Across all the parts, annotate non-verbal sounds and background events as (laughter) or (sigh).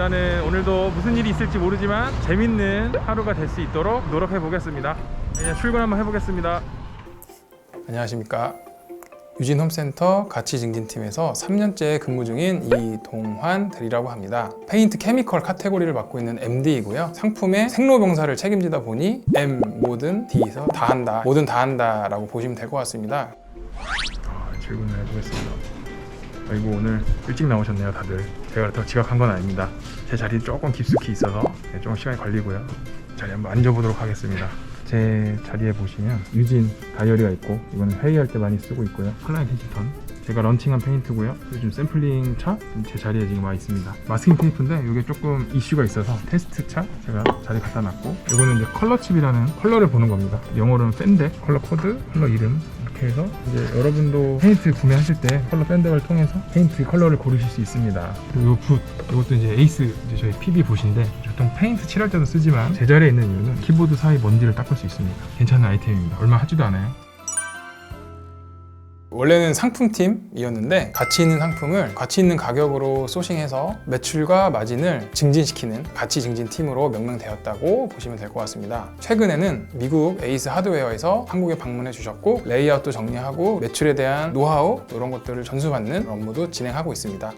일단은 오늘도 무슨 일이 있을지 모르지만 재밌는 하루가 될 수 있도록 노력해 보겠습니다. 이제 출근 한번 해보겠습니다. 안녕하십니까. 유진 홈센터 가치 증진팀에서 3년째 근무 중인 이동환 대리라고 합니다. 페인트 케미컬 카테고리를 맡고 있는 MD이고요. 상품의 생로병사를 책임지다 보니 M 뭐든 D에서 다 한다, 뭐든 다 한다라고 보시면 될 것 같습니다. 아, 출근을 해보겠습니다. 아이고 오늘 일찍 나오셨네요 다들. 제가 그렇다고 지각한 건 아닙니다. 제 자리 조금 깊숙이 있어서 네, 조금 시간이 걸리고요. 자리 한번 앉아보도록 하겠습니다. 제 자리에 보시면 유진 다이어리가 있고 이거는 회의할 때 많이 쓰고 있고요. 클라이언트 히스턴 제가 런칭한 페인트고요. 요즘 샘플링 차 제 자리에 지금 와 있습니다. 마스킹 테이프인데 이게 조금 이슈가 있어서 테스트 차 제가 자리 갖다 놨고 이거는 이제 컬러 칩이라는 컬러를 보는 겁니다. 영어로는 팬데 컬러 코드 컬러 이름 이렇게 해서 이제 여러분도 페인트 구매하실 때 컬러 밴드를 통해서 페인트 컬러를 고르실 수 있습니다. 그리고 붓 이것도 이제 에이스 이제 저희 PB 붓인데 보통 페인트 칠할 때도 쓰지만 제자리에 있는 이유는 키보드 사이 먼지를 닦을 수 있습니다. 괜찮은 아이템입니다. 얼마 하지도 않아요. 원래는 상품팀이었는데 가치 있는 상품을 가치 있는 가격으로 소싱해서 매출과 마진을 증진시키는 가치 증진 팀으로 명명되었다고 보시면 될 것 같습니다. 최근에는 미국 에이스 하드웨어에서 한국에 방문해 주셨고 레이아웃도 정리하고 매출에 대한 노하우 이런 것들을 전수받는 업무도 진행하고 있습니다.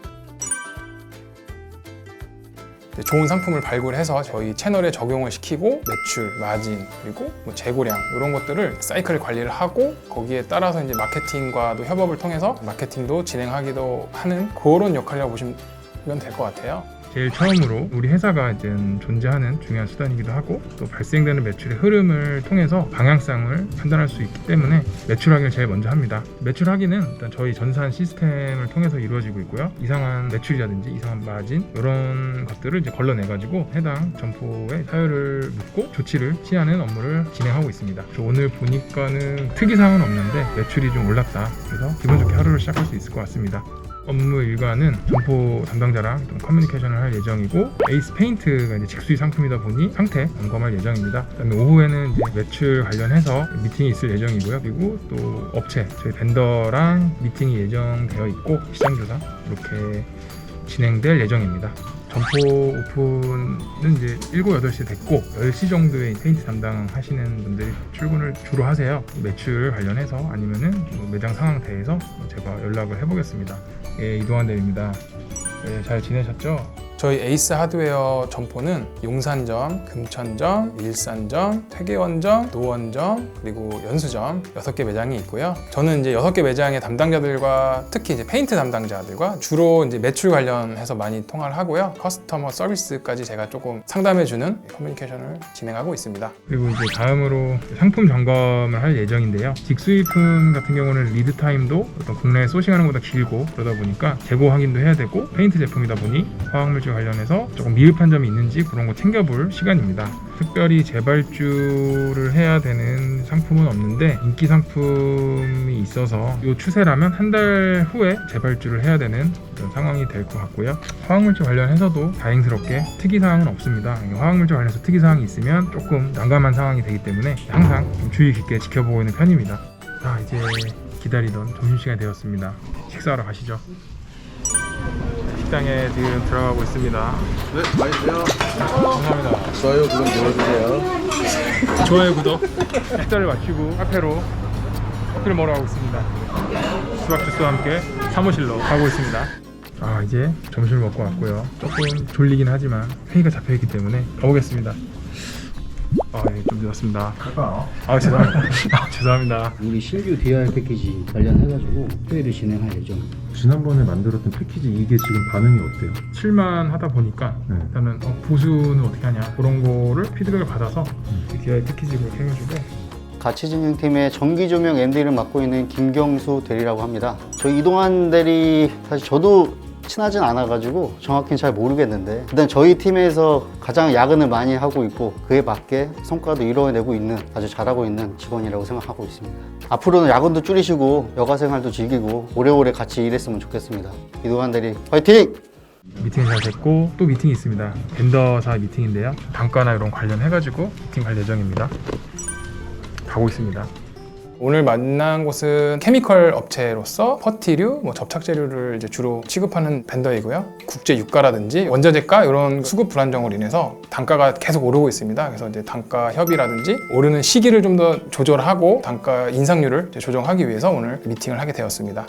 네, 좋은 상품을 발굴해서 저희 채널에 적용을 시키고 매출, 마진 그리고 뭐 재고량 이런 것들을 사이클 관리를 하고 거기에 따라서 이제 마케팅과도 협업을 통해서 마케팅도 진행하기도 하는 그런 역할이라고 보시면 될 것 같아요. 제일 처음으로 우리 회사가 이제 존재하는 중요한 수단이기도 하고 또 발생되는 매출의 흐름을 통해서 방향성을 판단할 수 있기 때문에 매출 확인을 제일 먼저 합니다. 매출 확인은 일단 저희 전산 시스템을 통해서 이루어지고 있고요. 이상한 매출이라든지 이상한 마진 이런 것들을 이제 걸러내 가지고 해당 점포에 사유를 묻고 조치를 취하는 업무를 진행하고 있습니다. 오늘 보니까는 특이 사항은 없는데 매출이 좀 올랐다. 그래서 기분 좋게 하루를 시작할 수 있을 것 같습니다. 업무 일과는 점포 담당자랑 좀 커뮤니케이션을 할 예정이고 에이스 페인트가 이제 직수입 상품이다 보니 상태 점검할 예정입니다. 그다음에 오후에는 이제 매출 관련해서 미팅이 있을 예정이고요. 그리고 또 업체 저희 벤더랑 미팅이 예정되어 있고 시장 조사 이렇게 진행될 예정입니다. 점포 오픈은 이제 7, 8시 됐고 10시 정도에 페인트 담당하시는 분들이 출근을 주로 하세요. 매출 관련해서 아니면은 뭐 매장 상황 대해서 제가 연락을 해보겠습니다. 예, 이동환 대리입니다. 예, 잘 지내셨죠? 저희 에이스 하드웨어 점포는 용산점, 금천점, 일산점, 퇴계원점, 노원점, 그리고 연수점 6개 매장이 있고요. 저는 이제 6개 매장의 담당자들과 특히 이제 페인트 담당자들과 주로 이제 매출 관련해서 많이 통화를 하고요. 커스터머 서비스까지 제가 조금 상담해주는 커뮤니케이션을 진행하고 있습니다. 그리고 이제 다음으로 상품 점검을 할 예정인데요. 직수입품 같은 경우는 리드 타임도 어떤 국내에 소싱하는 것보다 길고 그러다 보니까 재고 확인도 해야 되고 페인트 제품이다 보니 화학물질 관련해서 조금 미흡한 점이 있는지 그런 거 챙겨볼 시간입니다. 특별히 재발주를 해야 되는 상품은 없는데 인기 상품이 있어서 이 추세라면 한 달 후에 재발주를 해야 되는 그런 상황이 될 것 같고요. 화학물질 관련해서도 다행스럽게 특이 사항은 없습니다. 화학물질 관련해서 특이 사항이 있으면 조금 난감한 상황이 되기 때문에 항상 좀 주의 깊게 지켜보고 있는 편입니다. 자 이제 기다리던 점심시간이 되었습니다. 식사하러 가시죠. 식당에 지금 들어가고 있습니다. 네, 맛있어요. 감사합니다. 좋아요, 구독 눌러주세요. 좋아요 구독 식사를 마치고 카페로 커피를 먹으러 가고 있습니다 수박 주스와 함께 사무실로 가고 있습니다 아 이제 점심을 먹고 왔고요 조금 졸리긴 하지만 회의가 잡혀 있기 때문에 가보겠습니다 아좀 늦었습니다 아 죄송합니다 아, 죄송합니다 우리 신규 DR 패키지 관련해가지고 회의를 진행할 예정. 지난번에 만들었던 패키지 이게 지금 반응이 어때요? 칠만 하다 보니까 네. 일단은 어, 보수는 어떻게 하냐 그런 거를 피드백을 받아서 DI 패키지 그렇게 해가지고 가치진흥팀의 전기 조명 MD를 맡고 있는 김경수 대리라고 합니다. 저희 이동환 대리 사실 저도 친하진 않아가지고 정확히는 잘 모르겠는데 일단 저희 팀에서 가장 야근을 많이 하고 있고 그에 맞게 성과도 이뤄내고 있는 아주 잘하고 있는 직원이라고 생각하고 있습니다. 앞으로는 야근도 줄이시고 여가 생활도 즐기고 오래오래 같이 일했으면 좋겠습니다. 이동환 대리 화이팅! 미팅이 잘 됐고 또 미팅이 있습니다. 벤더사 미팅인데요. 단가나 이런 관련해가지고 미팅 갈 예정입니다. 가고 있습니다. 오늘 만난 곳은 케미컬 업체로서 퍼티류, 뭐 접착제류를 이제 주로 취급하는 벤더이고요. 국제 유가라든지 원자재가 이런 수급 불안정으로 인해서 단가가 계속 오르고 있습니다. 그래서 이제 단가 협의라든지 오르는 시기를 좀 더 조절하고 단가 인상률을 조정하기 위해서 오늘 미팅을 하게 되었습니다.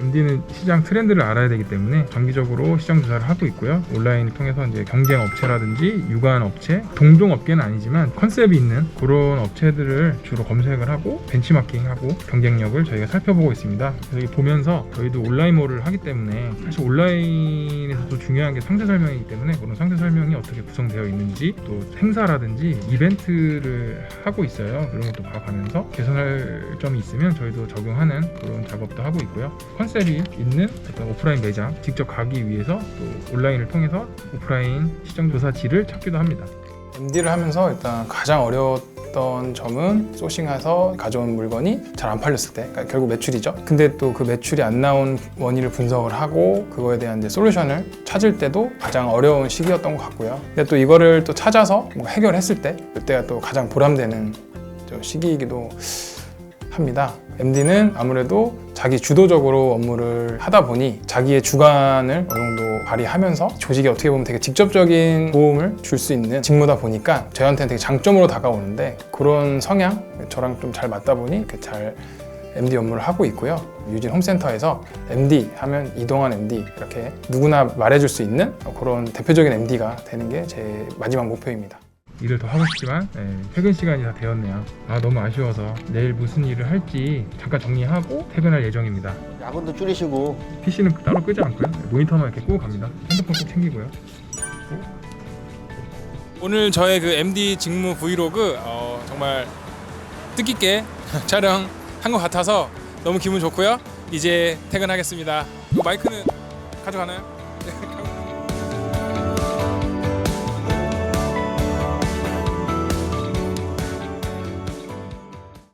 MD는 시장 트렌드를 알아야 되기 때문에 정기적으로 시장 조사를 하고 있고요. 온라인을 통해서 이제 경쟁 업체라든지 유관 업체, 동종 업계는 아니지만 컨셉이 있는 그런 업체들을 주로 검색을 하고 벤치마킹하고 경쟁력을 저희가 살펴보고 있습니다. 이 보면서 저희도 온라인몰을 하기 때문에 사실 온라인에서도 중요한 게 상세 설명이기 때문에 그런 상세 설명이 어떻게 구성되어 있는지 또 행사라든지 이벤트를 하고 있어요. 그런 것도 봐가면서 개선할 점이 있으면 저희도 적용하는 그런 작업도 하고 있고요. 컨셉이 있는 어떤 오프라인 매장 직접 가기 위해서 또 온라인을 통해서 오프라인 시장 조사지를 찾기도 합니다. MD를 하면서 일단 가장 어려웠던 점은 소싱해서 가져온 물건이 잘 안 팔렸을 때 그러니까 결국 매출이죠. 근데 또 그 매출이 안 나온 원인을 분석을 하고 그거에 대한 이제 솔루션을 찾을 때도 가장 어려운 시기였던 것 같고요. 근데 또 이거를 또 찾아서 뭔가 해결했을 때 그때가 또 가장 보람되는 저 시기이기도 합니다. MD는 아무래도 자기 주도적으로 업무를 하다 보니 자기의 주관을 어느 정도 발휘하면서 조직에 어떻게 보면 되게 직접적인 도움을 줄 수 있는 직무다 보니까 저희한테는 되게 장점으로 다가오는데 그런 성향 저랑 좀 잘 맞다 보니 잘 MD 업무를 하고 있고요. 유진 홈센터에서 MD 하면 이동환 MD 이렇게 누구나 말해줄 수 있는 그런 대표적인 MD가 되는 게 제 마지막 목표입니다. 일을 더 하고 싶지만 예, 퇴근 시간이 다 되었네요. 아 너무 아쉬워서 내일 무슨 일을 할지 잠깐 정리하고 퇴근할 예정입니다. 야근도 줄이시고 PC는 따로 끄지 않고요. 모니터만 이렇게 끄고 갑니다. 핸드폰 꼭 챙기고요. 오늘 저의 그 MD 직무 브이로그 어, 정말 뜻깊게 (laughs) 촬영한 것 같아서 너무 기분 좋고요. 이제 퇴근하겠습니다. 마이크는 가져가나요?